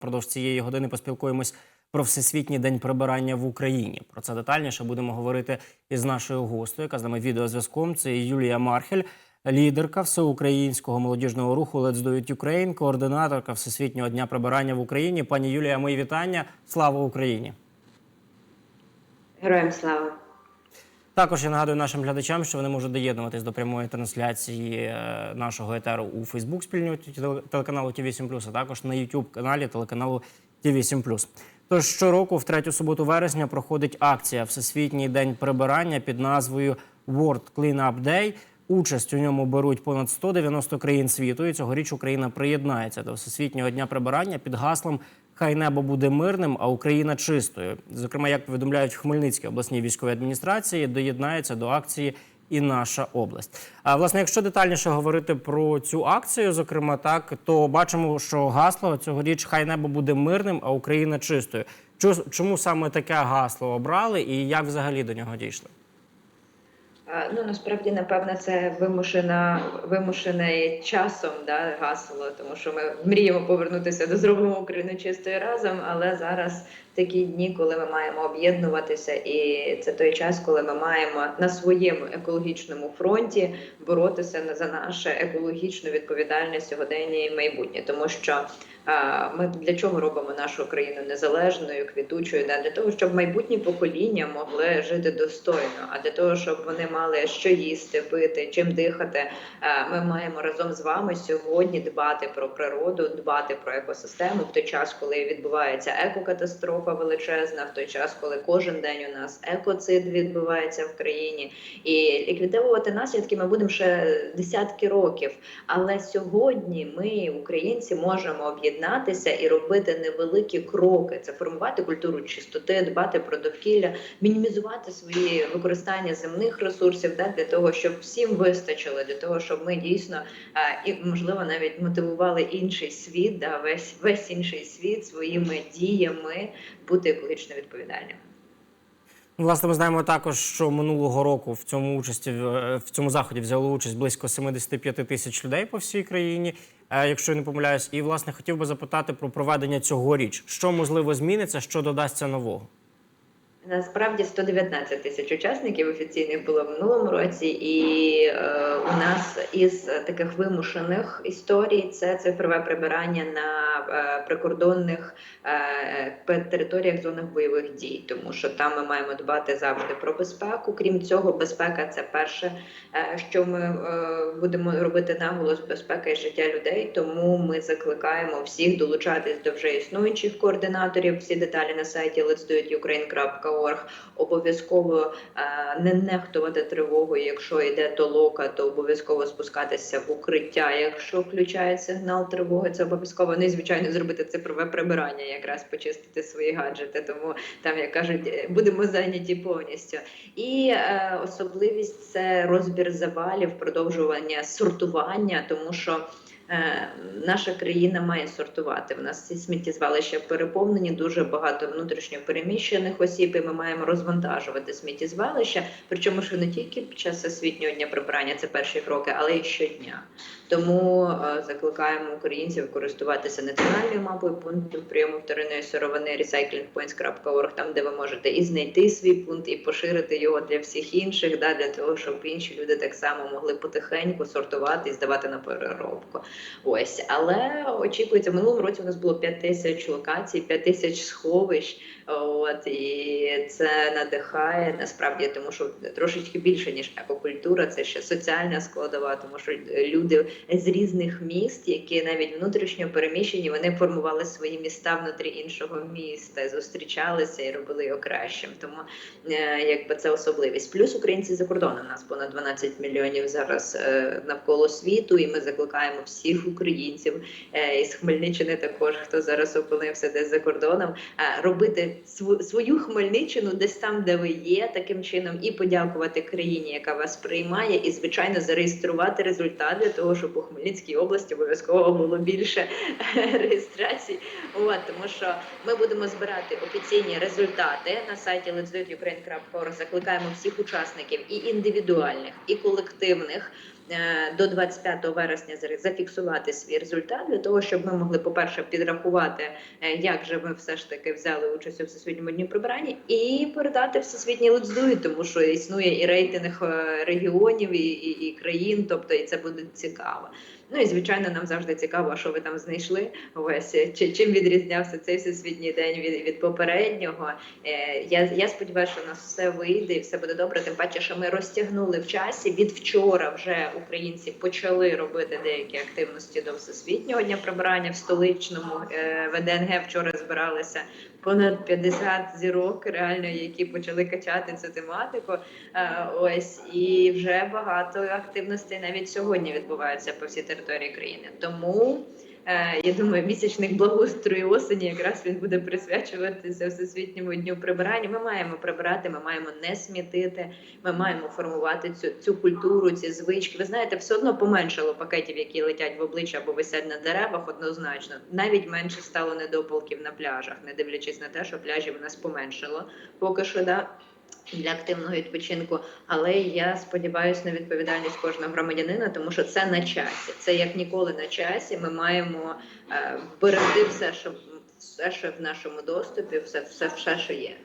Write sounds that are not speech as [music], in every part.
Впродовж цієї години поспілкуємось про всесвітній день прибирання в Україні. Про це детальніше будемо говорити із нашою гостею, яка з нами відеозв'язком. Це Юлія Мархель, лідерка всеукраїнського молодіжного руху Let's Do It Ukraine, координаторка Всесвітнього дня прибирання в Україні. Пані Юлія, мої вітання. Слава Україні! Героям слава! Також я нагадую нашим глядачам, що вони можуть доєднуватись до прямої трансляції е, нашого етеру у Фейсбук спільноті телеканалу Ті 8 а також на youtube каналі телеканалу Ті 8 Тож щороку, в третю суботу вересня, проходить акція Всесвітній день прибирання під назвою World Cleanup Day. Участь у ньому беруть понад 190 країн світу. І цьогоріч Україна приєднається до Всесвітнього дня прибирання під гаслом Хай небо буде мирним, а Україна чистою. Зокрема, як повідомляють в Хмельницькій обласній військовій адміністрації, доєднається до акції і наша область. А власне, якщо детальніше говорити про цю акцію, зокрема, так то бачимо, що гасло цьогоріч хай небо буде мирним, а Україна чистою. Чому саме таке гасло обрали і як взагалі до нього дійшли? Ну насправді, напевно, це вимушена вимушене часом да, гасло, тому що ми мріємо повернутися до зробимо Україну чистою разом. Але зараз такі дні, коли ми маємо об'єднуватися, і це той час, коли ми маємо на своєму екологічному фронті боротися за наше екологічну відповідальність сьогодення і майбутнє, тому що. Ми для чого робимо нашу країну незалежною, квітучою? Да? Для того, щоб майбутні покоління могли жити достойно, а для того, щоб вони мали що їсти, пити, чим дихати. Ми маємо разом з вами сьогодні дбати про природу, дбати про екосистему в той час, коли відбувається екокатастрофа величезна, в той час, коли кожен день у нас екоцид відбувається в країні, і ліквідовувати наслідки ми будемо ще десятки років. Але сьогодні ми, українці, можемо об'єднатися і робити невеликі кроки. Це формувати культуру чистоти, дбати про довкілля, мінімізувати свої використання земних ресурсів, да, для того, щоб всім вистачило, для того, щоб ми дійсно а, і можливо навіть мотивували інший світ, да, весь весь інший світ своїми діями бути екологічно відповідальними. Власне, ми знаємо також, що минулого року в цьому участі е, в цьому заході взяло участь близько 75 тисяч людей по всій країні, е, якщо я не помиляюсь. І власне хотів би запитати про проведення цьогоріч. Що можливо зміниться, що додасться нового? Насправді 119 тисяч учасників офіційних було в минулому році, і е, у нас із таких вимушених історій це цифрове прибирання на е, прикордонних е, територіях зонах бойових дій, тому що там ми маємо дбати завжди про безпеку. Крім цього, безпека це перше, е, що ми е, будемо робити наголос безпека і життя людей. Тому ми закликаємо всіх долучатись до вже існуючих координаторів. Всі деталі на сайті let'sdoitukraine.org. Обов'язково е, не нехтувати тривогою. Якщо йде толока, то обов'язково спускатися в укриття. Якщо включає сигнал тривоги, це обов'язково не звичайно зробити цифрове прибирання, якраз почистити свої гаджети. Тому там як кажуть, е, будемо зайняті повністю. І е, особливість це розбір завалів, продовжування сортування, тому що. Е, Наша країна має сортувати. В нас ці сміттєзвалища переповнені, дуже багато внутрішньо переміщених осіб. І ми маємо розвантажувати сміттєзвалища. Причому що не тільки під час освітнього дня прибирання, це перші кроки, але й щодня. Тому е, закликаємо українців користуватися національною мапою пунктів прийому вторинної сировини recyclingpoints.org, там де ви можете і знайти свій пункт, і поширити його для всіх інших, да, для того, щоб інші люди так само могли потихеньку сортувати і здавати на переробку. Ось, але очікується, минулому році у нас було 5 тисяч локацій, 5 тисяч сховищ. От і це надихає насправді, тому що трошечки більше ніж екокультура, це ще соціальна складова, тому що люди з різних міст, які навіть внутрішньо переміщені, вони формували свої міста внутрі іншого міста, зустрічалися і робили його кращим. Тому е, якби це особливість. Плюс українці за кордоном нас понад 12 мільйонів зараз е, навколо світу, і ми закликаємо всіх українців е, із Хмельниччини, також хто зараз опинився десь за кордоном, е, робити свою Хмельниччину десь там, де ви є, таким чином, і подякувати країні, яка вас приймає, і звичайно зареєструвати результат для того, щоб у Хмельницькій області обов'язково було більше [laughs] реєстрацій. От, тому що ми будемо збирати офіційні результати на сайті let'sdoitukraine.org. Закликаємо всіх учасників і індивідуальних, і колективних до 25 вересня зафіксувати свій результат для того, щоб ми могли, по-перше, підрахувати, е, як же ми все ж таки взяли участь у всесвітньому дню прибирання, і передати всесвітній лицдуї, тому що існує і рейтинг е, регіонів, і, і, і країн, тобто і це буде цікаво. Ну і звичайно, нам завжди цікаво, що ви там знайшли. Ось чи чим відрізнявся цей всесвітній день від, від попереднього. Е, я, я сподіваюся, що у нас все вийде і все буде добре. Тим паче, що ми розтягнули в часі. Від вчора вже українці почали робити деякі активності до всесвітнього дня прибирання в столичному е, ВДНГ. Вчора збиралися понад 50 зірок, реально, які почали качати цю тематику. Е, Ось і вже багато активностей навіть сьогодні відбуваються по всій території країни. Тому я думаю, місячник благоустрою осені якраз він буде присвячуватися всесвітньому дню прибирання. Ми маємо прибирати, ми маємо не смітити. Ми маємо формувати цю цю культуру, ці звички. Ви знаєте, все одно поменшало пакетів, які летять в обличчя або висять на деревах. Однозначно, навіть менше стало недопалків на пляжах, не дивлячись на те, що пляжів у нас поменшало поки що. Да? Для активного відпочинку, але я сподіваюся на відповідальність кожного громадянина, тому що це на часі. Це як ніколи на часі. Ми маємо е, берегти все, що все, що в нашому доступі, все, все, все, що є.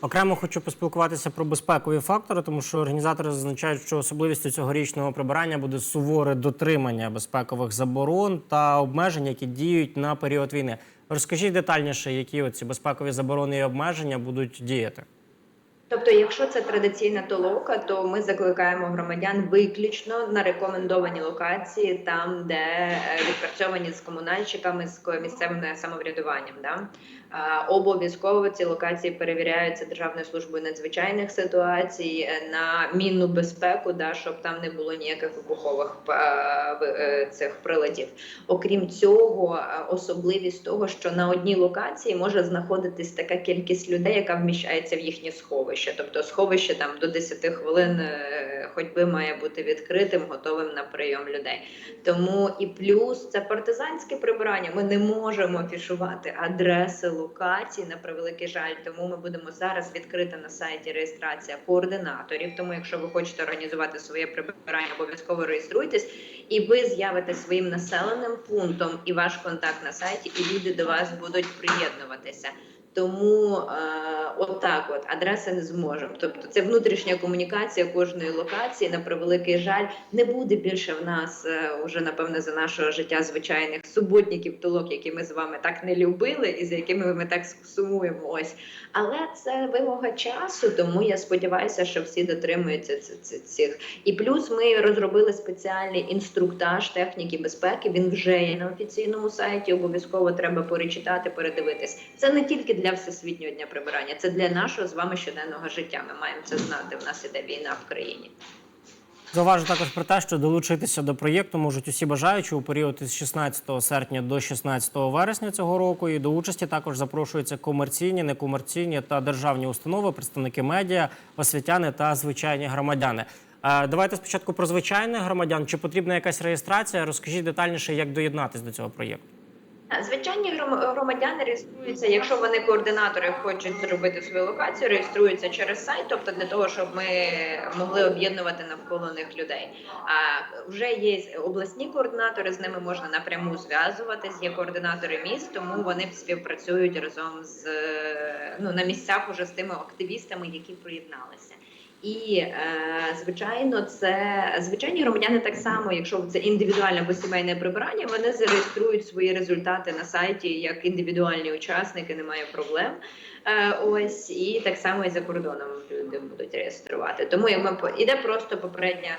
Окремо хочу поспілкуватися про безпекові фактори, тому що організатори зазначають, що особливістю цьогорічного прибирання буде суворе дотримання безпекових заборон та обмежень, які діють на період війни. Розкажіть детальніше, які ці безпекові заборони і обмеження будуть діяти. Тобто, якщо це традиційна толока, то ми закликаємо громадян виключно на рекомендовані локації, там де е, відпрацьовані з комунальщиками з місцевим самоврядуванням. Да? Обов'язково ці локації перевіряються Державною службою надзвичайних ситуацій е, на мінну безпеку, да, щоб там не було ніяких вибухових е, е, цих приладів. Окрім цього, особливість того, що на одній локації може знаходитись така кількість людей, яка вміщається в їхнє сховище. Тобто сховище там до 10 хвилин е, ходьби має бути відкритим, готовим на прийом людей. Тому і плюс це партизанське прибирання. Ми не можемо афішувати адреси локацій на превеликий жаль. Тому ми будемо зараз відкрита на сайті реєстрація координаторів. Тому, якщо ви хочете організувати своє прибирання, обов'язково реєструйтесь, і ви з'явитесь своїм населеним пунктом і ваш контакт на сайті, і люди до вас будуть приєднуватися. Тому е, отак, от адреси не зможемо. Тобто, це внутрішня комунікація кожної локації. На превеликий жаль, не буде більше в нас е, уже напевне за нашого життя звичайних суботників, толок, які ми з вами так не любили, і за якими ми так сумуємо. Ось, але це вимога часу. Тому я сподіваюся, що всі дотримуються цих. І плюс ми розробили спеціальний інструктаж техніки безпеки. Він вже є на офіційному сайті. Обов'язково треба перечитати, передивитись. Це не тільки для всесвітнього дня прибирання, це для нашого з вами щоденного життя. Ми маємо це знати. У нас іде війна в країні. Зауважу також про те, що долучитися до проєкту можуть усі бажаючі у період із 16 серпня до 16 вересня цього року. І до участі також запрошуються комерційні, некомерційні та державні установи, представники медіа, освітяни та звичайні громадяни. Давайте спочатку про звичайних громадян. Чи потрібна якась реєстрація? Розкажіть детальніше, як доєднатись до цього проєкту. Звичайні гром- громадяни реєструються, якщо вони координатори хочуть зробити свою локацію, реєструються через сайт, тобто для того, щоб ми могли об'єднувати навколо них людей. А вже є обласні координатори, з ними можна напряму зв'язуватись. Є координатори міст, тому вони співпрацюють разом з ну на місцях уже з тими активістами, які приєдналися. І е, звичайно, це звичайні громадяни так само, якщо це індивідуальне або сімейне прибирання, вони зареєструють свої результати на сайті як індивідуальні учасники, немає проблем. Е, ось і так само і за кордоном люди будуть реєструвати. Тому по- іде просто попередня.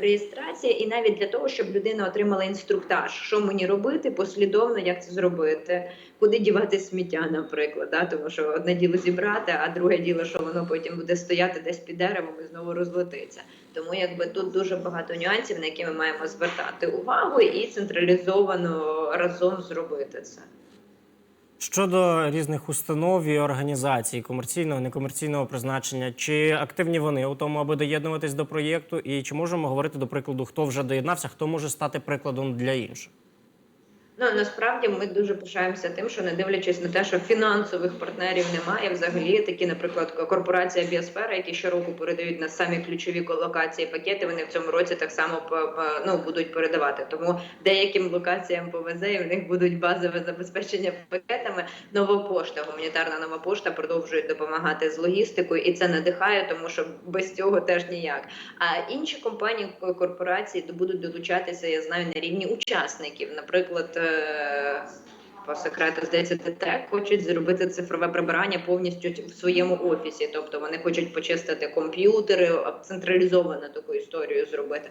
Реєстрація, і навіть для того, щоб людина отримала інструктаж, що мені робити послідовно, як це зробити, куди дівати сміття, наприклад. Да? Тому що одне діло зібрати, а друге діло, що воно потім буде стояти десь під деревом і знову розлетиться. Тому якби тут дуже багато нюансів, на які ми маємо звертати увагу, і централізовано разом зробити це. Щодо різних установ і організацій комерційного некомерційного призначення, чи активні вони у тому, аби доєднуватись до проєкту, і чи можемо говорити до прикладу, хто вже доєднався, хто може стати прикладом для інших? Ну насправді ми дуже пишаємося тим, що не дивлячись на те, що фінансових партнерів немає, взагалі такі, наприклад, корпорація Біосфера, які щороку передають на самі ключові локації пакети. Вони в цьому році так само ну, будуть передавати. Тому деяким локаціям повезе, і в них будуть базове забезпечення пакетами. Нова пошта, гуманітарна нова пошта продовжують допомагати з логістикою, і це надихає, тому що без цього теж ніяк. А інші компанії ко- корпорації будуть долучатися, я знаю, на рівні учасників. Наприклад, е, по секрету здається, ТТЕК хочуть зробити цифрове прибирання повністю в своєму офісі. Тобто вони хочуть почистити комп'ютери, централізовано таку історію зробити.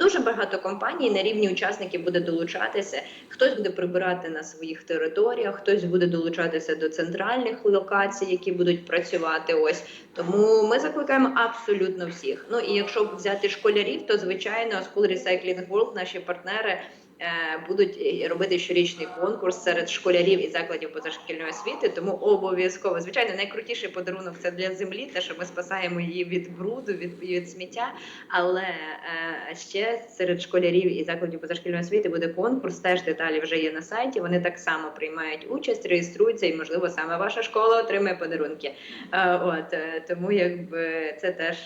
Дуже багато компаній на рівні учасників буде долучатися. Хтось буде прибирати на своїх територіях, хтось буде долучатися до центральних локацій, які будуть працювати. Ось тому ми закликаємо абсолютно всіх. Ну і якщо взяти школярів, то звичайно School Recycling World, наші партнери. Е, Будуть е, робити щорічний конкурс серед школярів і закладів позашкільної освіти, тому обов'язково звичайно найкрутіший подарунок це для землі, те, що ми спасаємо її від бруду, від, від сміття. Але е, ще серед школярів і закладів позашкільної освіти буде конкурс. Теж деталі вже є на сайті. Вони так само приймають участь, реєструються, і можливо саме ваша школа отримає подарунки. От тому якби це теж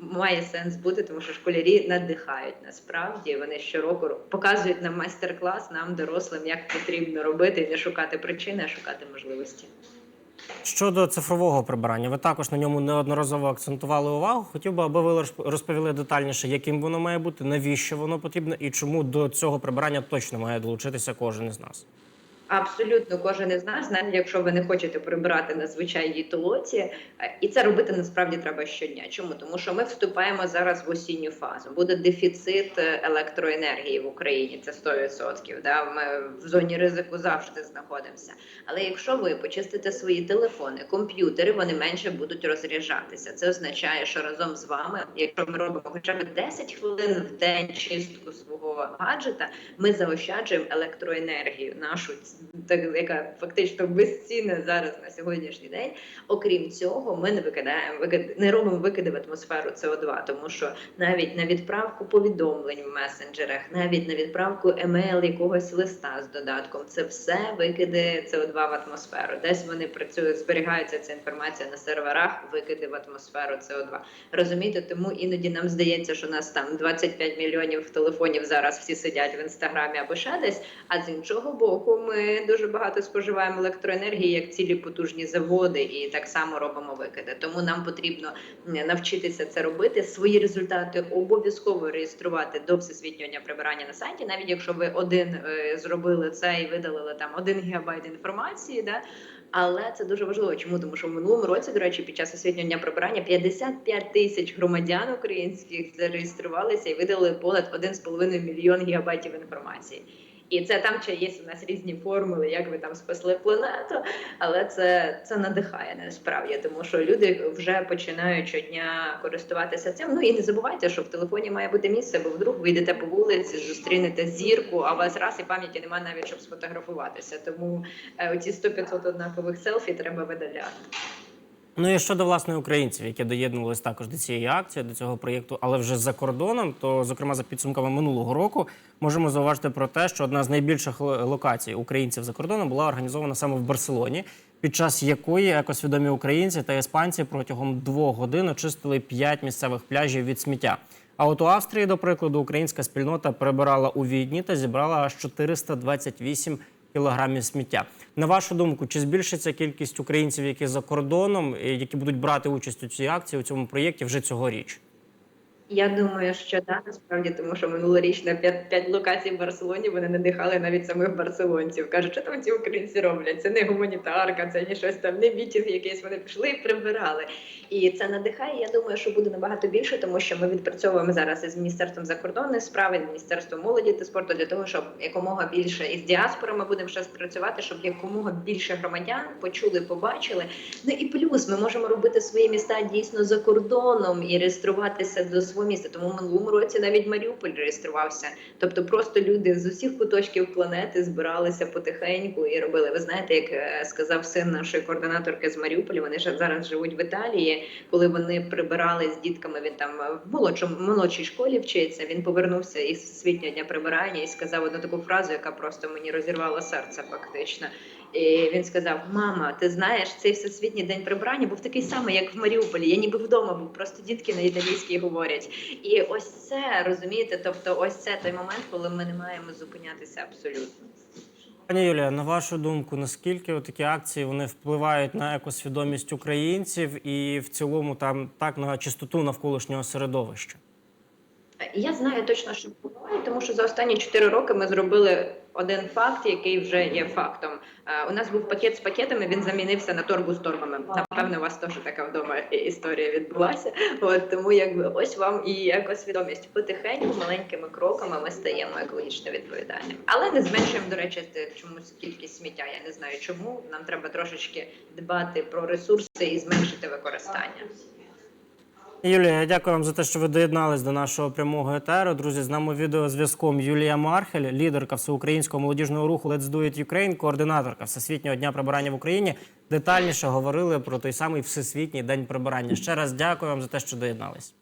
має сенс бути, тому що школярі надихають насправді. Вони щороку показують нам майстер-клас, нам дорослим, як потрібно робити, не шукати причини, а шукати можливості. Щодо цифрового прибирання, ви також на ньому неодноразово акцентували увагу. Хотів би, аби ви розп- розповіли детальніше, яким воно має бути, навіщо воно потрібно і чому до цього прибирання точно має долучитися кожен із нас. Абсолютно кожен із нас, навіть якщо ви не хочете прибирати на звичайній толоці, е, і це робити насправді треба щодня. Чому? Тому що ми вступаємо зараз в осінню фазу. Буде дефіцит е, електроенергії в Україні, це 100%. Да? Ми в зоні ризику завжди знаходимося. Але якщо ви почистите свої телефони, комп'ютери, вони менше будуть розряджатися. Це означає, що разом з вами, якщо ми робимо хоча б 10 хвилин в день чистку свого гаджета, ми заощаджуємо електроенергію нашу, яка фактично безцінна зараз на сьогоднішній день. Окрім цього, ми не викидаємо викид, не робимо викиди в атмосферу СО2, тому що навіть на відправку повідомлень в месенджерах, навіть на відправку емейл якогось листа з додатком, це все викиди СО2 в атмосферу. Десь вони працюють, зберігається ця інформація на серверах, викиди в атмосферу СО2. Розумієте, тому іноді нам здається, що нас там 25 мільйонів телефонів зараз всі сидять в інстаграмі або ще десь. А з іншого боку, ми дуже багато споживаємо електроенергії як цілі потужні заводи, і так само робимо викиди. Тому нам потрібно навчитися це робити. Свої результати обов'язково реєструвати до всесвітнього дня прибирання на сайті, навіть якщо ви один е, зробили це і видалили там один гігабайт інформації, да. Але це дуже важливо. Чому? Тому що в минулому році, до речі, під час освітнього дня прибирання 55 тисяч громадян українських зареєструвалися і видали понад 1,5 мільйон гігабайтів інформації. І це там ще є у нас різні формули, як ви там спасли планету, але це, це надихає насправді, тому що люди вже починають щодня користуватися цим. Ну і не забувайте, що в телефоні має бути місце, бо вдруг ви йдете по вулиці, зустрінете зірку, а у вас раз і пам'яті немає навіть щоб сфотографуватися. Тому е, оці 100-500 однакових селфі треба видаляти. Ну і щодо власне українців, які доєднувалися також до цієї акції, до цього проєкту, але вже за кордоном, то зокрема за підсумками минулого року можемо зауважити про те, що одна з найбільших локацій українців за кордоном була організована саме в Барселоні, під час якої екосвідомі українці та іспанці протягом двох годин очистили п'ять місцевих пляжів від сміття. А от у Австрії, до прикладу, українська спільнота прибирала у Відні та зібрала аж 428 кілограмів сміття. На вашу думку, чи збільшиться кількість українців, які за кордоном, які будуть брати участь у цій акції у цьому проєкті вже цьогоріч? Я думаю, що так, насправді, тому що минулоріч на 5, 5 локацій в Барселоні вони надихали навіть самих барселонців. Кажуть, що там ці українці роблять? Це не гуманітарка, це не щось там, не мітінг якийсь. Вони пішли і прибирали. І це надихає. Я думаю, що буде набагато більше, тому що ми відпрацьовуємо зараз із міністерством закордонних справ, і міністерством молоді та спорту для того, щоб якомога більше із діаспори ми будемо ще спрацювати, щоб якомога більше громадян почули, побачили. Ну і плюс ми можемо робити свої міста дійсно за кордоном і реєструватися до свого міста. Тому в минулому році навіть Маріуполь реєструвався. Тобто, просто люди з усіх куточків планети збиралися потихеньку і робили. Ви знаєте, як е, сказав син нашої координаторки з Маріуполя, вони ж зараз живуть в Італії. Коли вони прибирали з дітками, він там в молодшому молодшій школі вчиться. Він повернувся із всесвітнього дня прибирання і сказав одну таку фразу, яка просто мені розірвала серце, фактично. І він сказав: Мама, ти знаєш, цей всесвітній день прибирання був такий самий, як в Маріуполі. Я ніби вдома був, просто дітки на італійській говорять. І ось це розумієте, тобто, ось це той момент, коли ми не маємо зупинятися абсолютно. Пані Юлія, на вашу думку, наскільки такі акції вони впливають на екосвідомість українців і в цілому там так на чистоту навколишнього середовища? Я знаю точно, що впливає, тому що за останні 4 роки ми зробили один факт, який вже є фактом. Е, У нас був пакет з пакетами, він замінився на торбу з торбами. Напевно, у вас теж така вдома історія відбулася. От тому, якби ось вам і екосвідомість потихеньку, маленькими кроками ми стаємо екологічно відповідальними. Але не зменшуємо, до речі, чомусь кількість сміття. Я не знаю чому. Нам треба трошечки дбати про ресурси і зменшити використання. Юлія, дякую вам за те, що ви доєднались до нашого прямого етеру. Друзі, з нами відеозв'язком Юлія Мархель, лідерка всеукраїнського молодіжного руху Let's Do It Ukraine, координаторка Всесвітнього дня прибирання в Україні. Детальніше говорили про той самий Всесвітній день прибирання. Ще раз дякую вам за те, що доєднались.